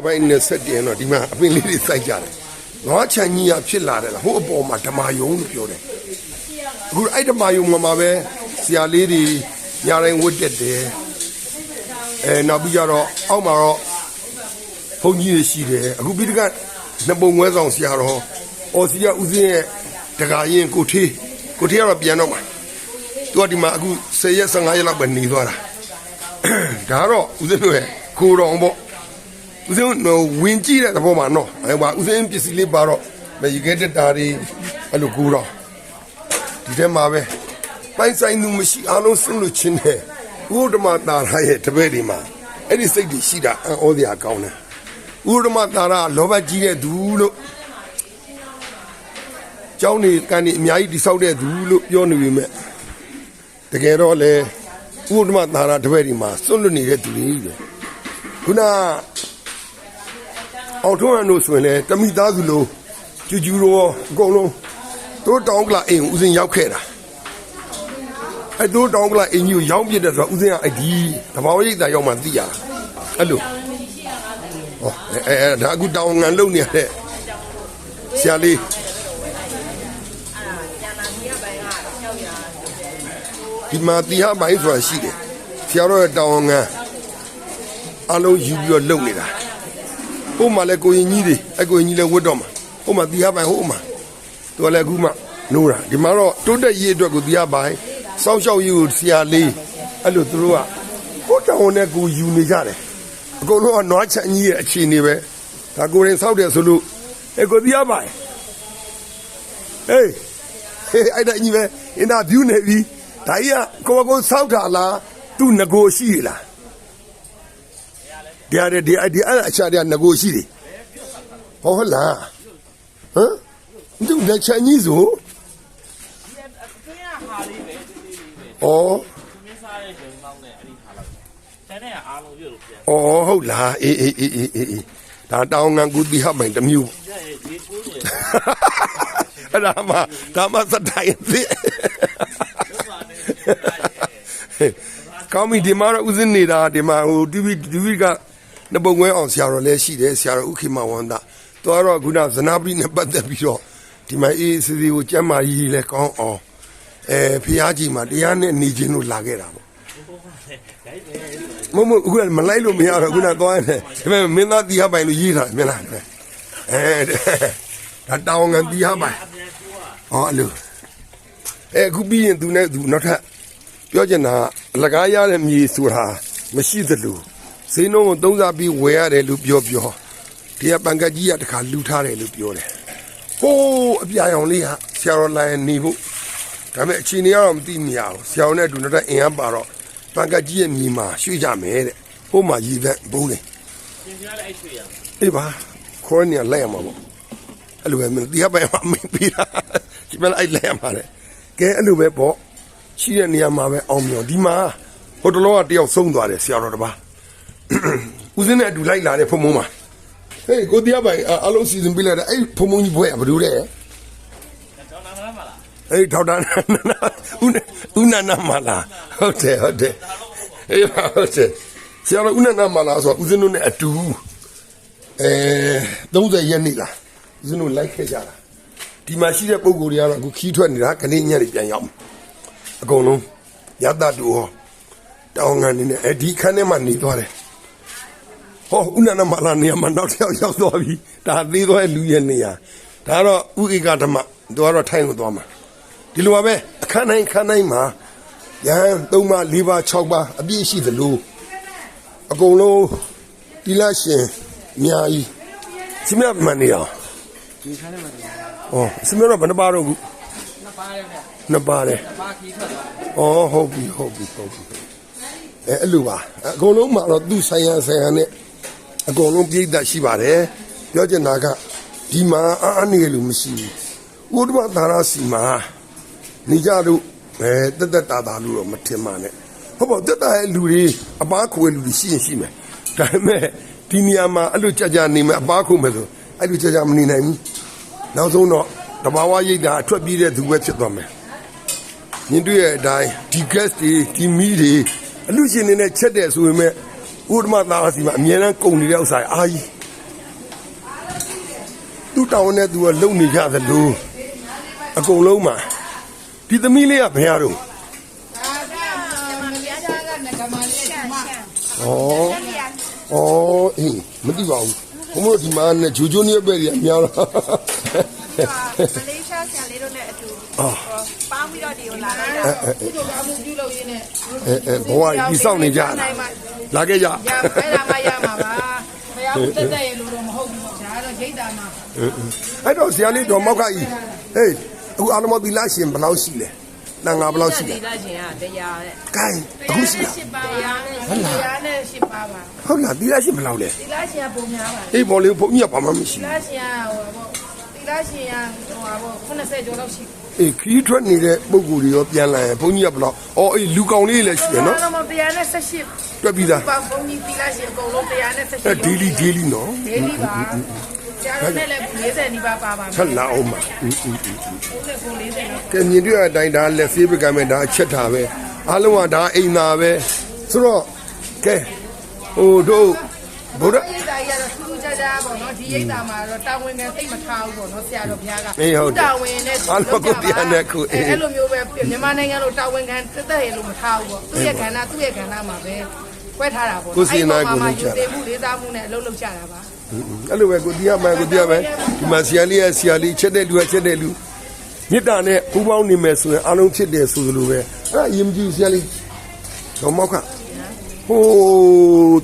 အပိုင်းနဲ့ဆက်တင်တော့ဒီမှာအပင်လေးတွေစိုက်ကြတယ်။ငါးချန်ကြီးရဖြစ်လာတယ်လားဟိုအပေါ်မှာဓမာယုံလို့ပြောတယ်။အခုအဲ့ဓမာယုံမှာမှာပဲဆရာလေးတွေညာတိုင်းဝတ်တက်တယ်။အဲနောက်ပြီးကြတော့အောက်မှာတော့ဘုန်းကြီးတွေရှိတယ်။အခုပြီးတကနှစ်ပုံဝဲဆောင်ဆရာတော်အော်စီယာဦးစင်းရဲ့တကာရင်ကိုထေးကိုထေးကတော့ပြန်တော့မှာ။သူကဒီမှာအခု10ရက်15ရက်လောက်ပဲနေသွားတာ။ဒါကတော့ဦးစင်းတို့ရဲ့ကိုတော်ပေါ့။ ဦးစင်းဝင်ကြည့်တဲ့သဘောမှာနော်အဲပါဦးစင်းပစ္စည်းလေးပါတော့မရေခဲတက်တာတွေအဲ့လိုကူတော့ဒီထဲမှာပဲပိုင်ဆိုင်သူမရှိအားလုံးစွန့်လို့ချင်းတဲ့ဥဒ္ဓမတာရရဲ့တပည့်တွေမှာအဲ့ဒီစိတ်တွေရှိတာအံ့ဩစရာကောင်းတယ်ဥဒ္ဓမတာရလောဘကြီးတဲ့သူလို့ကျောင်းနေကန်နေအများကြီးတိဆောက်တဲ့သူလို့ပြောနေပြီမဲ့တကယ်တော့လေဥဒ္ဓမတာရတပည့်တွေမှာစွန့်လွတ်နေတဲ့သူတွေကြီးပဲခုနက အောင်ထုံးရတို့ဆိုရင်လည်းတမိသားစုလုံးကျူကျူရောအကုန်လုံးတို့တောင်းကလာအိမ်ကိုဦးစင်းရောက်ခဲ့တာအဲတို့တောင်းကလာအိမ်ကြီးကိုရောင်းပြတဲ့ဆိုတော့ဦးစင်းကအဲ့ဒီတဘာဝရိတ်တာရောက်မှသိရတာအဲ့လိုဟောအဲအဲဒါအခုတောင်းငံလုံနေရတဲ့ဆရာလေးဒီမှာတရားပိုင်းဆိုတာရှိတယ်ဆရာတော်ရဲ့တောင်းငံအလုံးယူပြီးတော့လုံနေတာ ဟိုမှာလည်းကိုရင်ကြီးတွေအကိုရင်ကြီးလည်းဝတ်တော့မှာဟိုမှာတရားပိုင်ဟိုမှာသူကလည်းအခုမှနိုးတာဒီမှာတော့တိုးတက်ရေးအတွက်ကိုတရားပိုင်စောင့်ရှောက်ရေးကိုဆရာလေးအဲ့လိုသူတို့ကကိုတောင်းနဲ့ကိုယူနေကြတယ်အကုန်လုံးကနွားချန်ကြီးရဲ့အခြေအနေပဲဒါကိုရင်စောက်တယ်ဆိုလို့အဲကိုတရားပိုင်ဟေးဟေးအဲ့ဒါကြီးပဲအင်တာဗျူးနေပြီဒါကြီးကကိုကိုစောက်တာလားသူ့ငကိုရှိလား ဒီအရဒီအဒီအချာတဲ့ငကိုရှိတယ်ဟောလားဟမ်ဒီလက်ချန်ကြီးဆိုအင်းကဟာလေးပဲဒီလေးလေးပဲဩမင်းစားတဲ့ဂျုံကောင်းနဲ့အဲ့ဒီထားလိုက်တန်းတဲ့အားလုံးပြုတ်လို့ပြန်ဩဟုတ်လားအေးအေးအေးအေးအေးအေးဒါတောင်းငံကူတီဟပိုင်တစ်မျိုးကြရဲ့ဒီကိုးနေအဲ့ဒါမှဒါမှစတိုင်သိကောင်းပြီဒီမှာတော့ဦးစင်းနေတာဒီမှာဟို TV TV က နပုံဝဲအောင်ဆရာတော်လည်းရှိတယ်ဆရာတော်ဥခိမဝန္တာသူကတော့ခုနဇနာပရိနဲ့ပတ်သက်ပြီးတော့ဒီမှာအေးစီစီကိုကျမ်းမာကြီးလည်းကောင်းအောင်အဲဖះကြီးမှာတရားနဲ့နေခြင်းလို့လာခဲ့တာပေါ့မမအခုကမလိုက်လို့မရတော့ခုနသွားရတယ်ဒါပေမဲ့မင်းသားတီးဟပိုင်လို့ရေးတာမြင်လားအဲဒါတောင်းငံတီးဟပိုင်ဟောအဲ့လိုအဲအခုပြီးရင်သူနဲ့သူနောက်ထပ်ပြောချင်တာအလကားရတဲ့မြေဆိုတာမရှိသလို ဈေးနှုန်းကိုသုံးစားပြီးဝယ်ရတယ်လို့ပြောပြောဒီကပန်ကတ်ကြီးကတခါလူထားတယ်လို့ပြောတယ်ဟိုးအပြာရောင်လေးဟာဆရာတော်လိုင်းနေဖို့ဒါပေမဲ့အချိန်ကြီးကတော့မသိမြရဘူးဆရာတော်နဲ့အတူနောက်ထပ်အင်အားပါတော့ပန်ကတ်ကြီးရဲ့မြေမှာရွှေ့ကြမယ်တဲ့ဟိုမှာရည်သက်ဘုံးတယ်ပြင်ပြလိုက်အဲ့ချွေရအေးပါခေါ်နေရလိုက်ရမှာပေါ့အဲ့လိုပဲမင်းတရားပိုင်မှာမင်းပြီးတာဒီမှာအဲ့လိုက်ရမှာလေကဲအဲ့လိုပဲပေါ့ရှိတဲ့နေရာမှာပဲအောင်မြော်ဒီမှာဟိုတလောကတယောက်ဆုံးသွားတယ်ဆရာတော်တစ်ပါး ဦးစင်းနဲ့အတူလိုက်လာတဲ့ဖုံမုံမှာဟေးကိုတရားပိုင်အအလုံးစီစဉ်ပြလိုက်တဲ့အဲ့ဖုံမုံကြီးဘွဲကဘယ်လိုလဲတော့နာမလားမလားအဲ့ထောက်တန်းဦးဦးနန္ဒမလာဟုတ်တယ်ဟုတ်တယ်အေးပါဟုတ်တယ်ဆရာတော်ဦးနန္ဒမလာဆိုတော့ဦးစင်းတို့နဲ့အတူအဲ30ရက်နေ့လားဦးစင်းတို့လိုက်ခဲ့ကြတာဒီမှာရှိတဲ့ပုံကိုယ်တွေကတော့အခုခီးထွက်နေတာခလေးညက်တွေပြန်ရောက်အကုန်လုံးရတတူဟောတောင်းငံနေနဲ့အဲဒီခန်းထဲမှာနေသွားတယ် ဟောဦးနန္ဒမလာနေရာမှာနောက်တစ်ယောက်ရောက်သွားပြီဒါသေးသွားတဲ့လူရဲ့နေရာဒါကတော့ဥဧကဓမ္မသူကတော့ထိုင်းကိုသွားမှာဒီလိုပါပဲအခန်းတိုင်းခန်းတိုင်းမှာရဟန်း၃ပါး၄ပါး၆ပါးအပြည့်ရှိသလိုအကုန်လုံးဒီလရှင်အများကြီးစမြတ်မှန်နေအောင်ဒီခါနဲ့မှဒီဩစမြတ်တော့ဘယ်နှပါတော့ခုနှစ်ပါးရဲ့ဗျနှစ်ပါတယ်နှစ်ပါးခီးထွက်သွားဩဟုတ်ပြီဟုတ်ပြီဟုတ်ပြီအဲအဲ့လိုပါအကုန်လုံးမှာတော့သူ့ဆိုင်ရဆိုင်ရနဲ့ အကုန်လုံးပြိတ္တရှိပါတယ်ပြောချင်တာကဒီမှာအာအနေလို့မရှိဘူးဥဒ္ဓမသာရစီမှာနေကြတို့အဲတက်တက်တာတာလို့တော့မထင်ပါနဲ့ဟုတ်ပါတက်တာရဲ့လူတွေအပားခွေလူတွေရှိရင်ရှိမယ်ဒါပေမဲ့ဒီနေရာမှာအဲ့လိုကြကြနေမယ်အပားခွေမယ်ဆိုအဲ့လိုကြကြမနေနိုင်ဘူးနောက်ဆုံးတော့တဘာဝရိတ်တာအထွက်ပြေးတဲ့သူပဲဖြစ်သွားမယ်မြင်တွေ့ရဲ့အတိုင်းဒီ gas တွေဒီမီးတွေအလူရှင်နေနဲ့ချက်တယ်ဆိုပေမဲ့ ဥဒ္ဓမသာစီမှာအမြဲတမ်းကုန်နေတဲ့ဥစ္စာအားကြီးသူ့တောင်းနဲ့သူကလုံနေကြသလိုအကုန်လုံးမှာဒီသမီးလေးကဘယ်ရတော့ဩဩအေးမသိပါဘူးဘုံမတို့ဒီမှာနဲ့ဂျိုဂျိုနေပဲရအများလားမလေးရှားဆရာလေးတို့နဲ့အတူပေါင်းပြီးတော့ဒီကိုလာလိုက်တာကုသိုလ်ကောင်းမှုပြုလုပ်ရင်းနဲ့အဲအဲဘဝကြီးစောင့်နေကြတာ လာခဲ့ကြရပဲလာမရမှာပါဘုရားဘုတက်တဲ့ရေလို့တော့မဟုတ်ဘူးဒါကတော့ဂိတ်တာမှာအဲ့တော့ဆရာလေးတော်မောက်ကကြီးဟေးအခုအာလမသီလရှင်ဘယ်လောက်ရှိလဲတန်ငါဘယ်လောက်ရှိလဲဒီလာရှင်ကတရားတဲ့ကဲအခုရှိလားရှစ်ပါးတရားနဲ့တရားနဲ့ရှစ်ပါးပါဟုတ်လားသီလရှင်ဘယ်လောက်လဲဒီလာရှင်ကပုံများပါအေးဘောလေးဘုန်းကြီးကဘာမှမရှိဒီလာရှင်ကဟိုပေါ့ဒီလာရှင်ကဟိုပါပေါ့80ကျော်လောက်ရှိ အေးခီးထွက်နေတဲ့ပုံကူတွေရောပြန်လာရင်ဘုန်းကြီးကဘယ်လောက်အော်အေးလူကောင်လေးလည်းရှိရနော် တော့မတရားနဲ့ဆက်ရှိ တွက်ပြီးသား ပါဘုံကြီးဒီလာရှင်အကုန်လုံးတရားနဲ့ဆက်ရှိ အဲဒေးလီဒေးလီနော် ဒေးလီပါကျားနဲ့လည်း40နီးပါးပါပါမယ် ဆက်လာအောင်ပါอืมอืม ဘုန်းနဲ့ကို40လောက် ကဲမြင်တွေ့တဲ့အတိုင်းဒါလက်ဆေးပကံမဲ့ဒါအချက်တာပဲအားလုံးကဒါအိမ်သာပဲဆိုတော့ကဲဟိုတို့ဘုရား ရိတ်တာ ကြီးကတော့ထူးထူးခြားခြားပေါ့နော်ဒီရိတ်တာမှာတော့တာဝန်ခံသိမထားဘူးပေါ့နော်ဆရာတော်ဘုရားကအေးဟုတ်တယ်တာဝန်နဲ့အားလုံးကိုတရားနဲ့ကိုအေးအဲ့လိုမျိုးပဲမြန်မာနိုင်ငံလိုတာဝန်ခံတက်တက်ရလို့မထားဘူးပေါ့သူ့ရဲ့ခန္ဓာသူ့ရဲ့ခန္ဓာမှာပဲကွဲထားတာပေါ့ကိုယ်စီနာကိုယ်လုပ်ကြယူသေးမှုလေးစားမှုနဲ့အလုပ်လုပ်ကြတာပါအဲ့လိုပဲကိုတရားမှန်ကိုတရားပဲဒီမှာဆရာလေးရဲ့ဆရာလေးချက်တဲ့လူကချက်တဲ့လူမေတ္တာနဲ့ပူပေါင်းနေမယ်ဆိုရင်အားလုံးဖြစ်တယ်ဆိုသလိုပဲအဲ့ဒါအရင်ကြည့်ဆရာလေးတော့မောက်က ဟို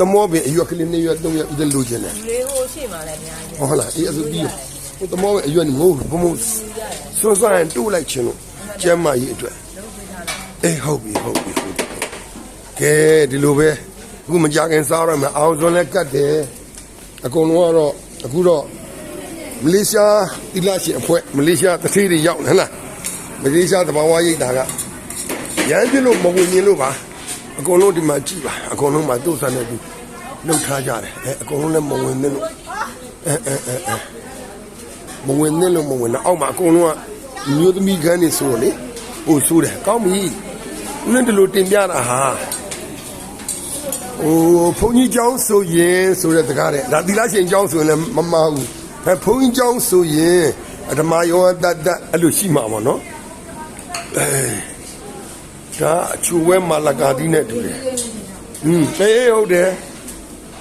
တမောပင်အရွက်ကလေးနဲ့ရွက်သုံးရွက်ဥဒလိုချင်တယ်လူလေးဟိုရှေ့မှာလည်းအများကြီးဟုတ်လားအေးအဲ့ဆိုပြီးဟိုတမောပဲအရွက်နေမဟုတ်ဘူးဘုံဘုံစွန်းစွန်းတိုးလိုက်ခြင်းလို့ကျမ်းမာရေးအတွက်အေးဟုတ်ပြီဟုတ်ပြီဟုတ်ပြီကဲဒီလိုပဲအခုမကြခင်စားရမယ်အောင်စွန်းလည်းကတ်တယ်အကုန်လုံးကတော့အခုတော့မလေးရှားတိလရှင်အဖွဲ့မလေးရှားတတိတွေရောက်နေလားမလေးရှားတဘာဝရိတ်တာကရမ်းပြလို့မဝင်ရင်လို့ပါ အကုန်လုံးဒီမှာကြည်ပါအကုန်လုံးမှာတို့ဆန်နေပြီလှုပ်ထားကြတယ်အဲအကုန်လုံးလည်းမဝင်နေလို့ အဲအဲအဲအဲမဝင်နဲ့လို့မဝင်တော့အောက်မှာအကုန်လုံးကမျိုးသမီးခန်းနေဆိုတော့လေဟိုဆိုးတယ်ကောင်းပြီနင်းတလို့တင်ပြတာဟာဟိုဘုန်းကြီးเจ้าဆိုရင်ဆိုတဲ့တကားတဲ့ဒါသီလရှင်เจ้าဆိုရင်လည်းမမဘူးအဲဘုန်းကြီးเจ้าဆိုရင်အဓမ္မယောတတ်တတ်အဲ့လိုရှိမှာပေါ့နော်အဲ ဒါအချူဝဲမာလကာတိနဲ့တူတယ်ဟင်းအေးဟုတ်တယ်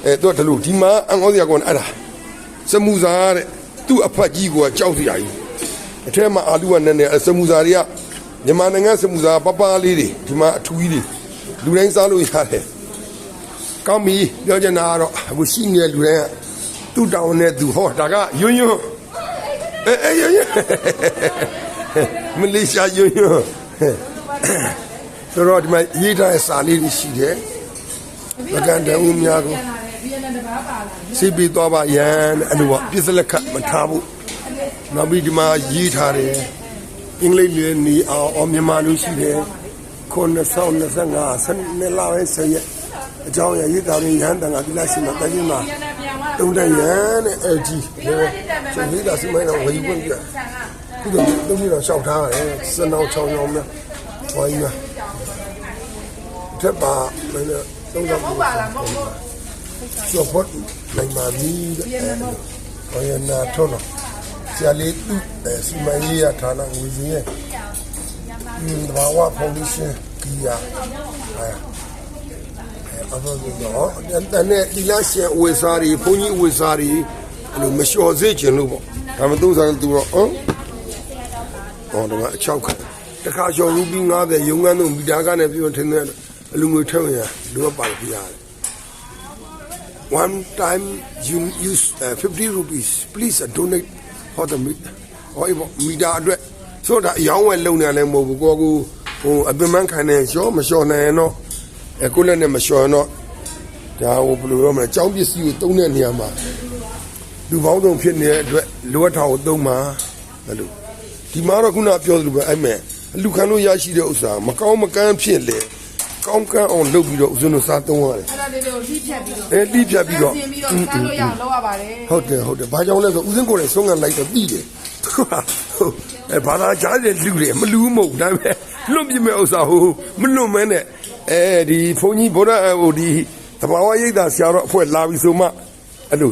အဲတော့တလူဒီမှာအငေါစရာကောအဲ့ဒါစမူစာတဲ့သူ့အဖက်ကြီးကကြောက်စရာကြီးအထက်မှာအာလူကနဲ့နဲ့စမူစာတွေကမြန်မာနိုင်ငံစမူစာပပလေးတွေဒီမှာအထူးကြီးတွေလူတိုင်းစားလို့ရတယ်ကောင်းပြီပြောချင်တာကတော့အခုရှိနေတဲ့လူတိုင်းကသူ့တောင်းနဲ့သူဟောဒါကယွန်းယွန်းအဲအဲယွန်းယွန်းမလေးရှားယွန်းယွန်း ဆိုတော့ဒီမှာရေးထားတဲ့စာလေးတွေရှိတယ်မကန်တဲ့ဦးများကိုဗီယက်နမ်တဘာပါလာစီပီတော့ပါရန်တဲ့အဲ့လိုပေါ့ပြစ်စလက်ခတ်မထားဘူးနောက်ပြီးဒီမှာရေးထားတယ်အင်္ဂလိပ်လိုနေအောင်အော်မြန်မာလိုရှိတယ်ခုနှစ်ဆောင်25ဆယ်နှစ်လပဲဆယ်ရက်အကြောင်းရရေးတာရင်းရဟန်းတန်ကဒီလားရှိမှတကြီးမှာတုံးတန်ရန်တဲ့အဲ့ကြီးလေကျွန်တော်ရေးတာစီမိုင်းတော့ဝေခွင့်ပြခုတော့တုံးပြီးတော့ရှောက်ထားရတယ်စနောင်းချောင်းချောင်းများဝိုင်းများ ထက်ပါမင်းတို့တုံးတော့ဟုတ်ပါလားမဟုတ်ဘူးကျော်ဖို့နိုင်မာမီတဲ့ဟောရနာထောနော်ဆရာလေးသူအဲစီမံရေးရဌာနငွေစင်းရဲ့အင်းဘာဝဖောင်ဒေးရှင်းကြီးရအဲအဘဘတော့တန်တဲ့ဒီလားရှင်အဝေစားတွေဘုန်းကြီးအဝေစားတွေအဲ့လိုမလျှော်စေချင်လို့ပေါ့ဒါမှမဟုတ်စားသူတော့ဟမ်ဟောတော့အချောက်ခါတခါလျှော်ရူပြီး90ရုံငန်းတို့မီတာကနေပြောထင်းတဲ့ အလူငွေထည့်ဝင်ရလိုအပ်ပါပြရတယ် one time you use uh, 50 rupees please uh, donate for the meat ဟောဒီမီတာအတွက်ဆိုတာအယောင်းဝယ်လုံနေလည်းမဟုတ်ဘူးကိုကူဟိုအပင်မခံနေရောမလျှော်နိုင်ရင်တော့အဲကိုလည်းနဲ့မလျှော်ရင်တော့ဒါဟိုဘယ်လိုတော့မလဲចောင်းပစ္စည်းကိုတုံးတဲ့နေရာမှာလူပေါင်းစုံဖြစ်နေတဲ့အတွက်လိုအပ်တာကိုတုံးမှာအဲ့လိုဒီမှာတော့ခုနပြောသလိုပဲအဲ့မဲ့လူခံလို့ရရှိတဲ့ဥစ္စာမကောင်းမကန်းဖြစ်လေ ကောင်းကန်းအောင်လုပ်ပြီးတော့ဥစဉ်တို့စားသုံးရတယ်အဲ့ဒါလေးတွေကိုထိဖြတ်ပြီးတော့အဲတိဖြတ်ပြီးတော့ပြင်ပြီးတော့စားလို့ရအောင်လုပ်ရပါတယ်ဟုတ်တယ်ဟုတ်တယ်ဘာကြောင့်လဲဆိုဦးစင်းကိုယ်လည်းဆုံးခံလိုက်တော့ပြီးတယ်ဟုတ်အဲဘာသာကြားတယ်လူတယ်မလူမဟုတ်ဒါပေမဲ့လွတ်ပြမဲ့ဥစ္စာဟိုမလွတ်မဲနဲ့အဲဒီဘုန်းကြီးဗုဒ္ဓဟိုဒီသဘာဝရိပ်သာဆရာတော်အဖွဲ့လာပြီဆိုမှအဲ့လို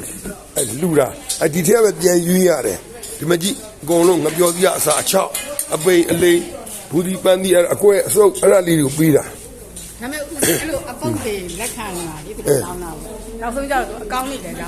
အဲလူတာအဲဒီထက်ပဲပြန်ယူရတယ်ဒီမကြီးအကုန်လုံးငပြောသီးရအစာအချောက်အပိန်အလိန်ဘူဒီပန်းဒီအကွဲအစုပ်အဲ့ဒါလေးတွေကိုပြီးတာ ဒါပေမဲ့အဲ့လိုအပုတ်တွေလက်ခံလာဒီလိုတောင်းတာပေါ့နောက်ဆုံးကျတော့အကောင်းနေတယ်ကြော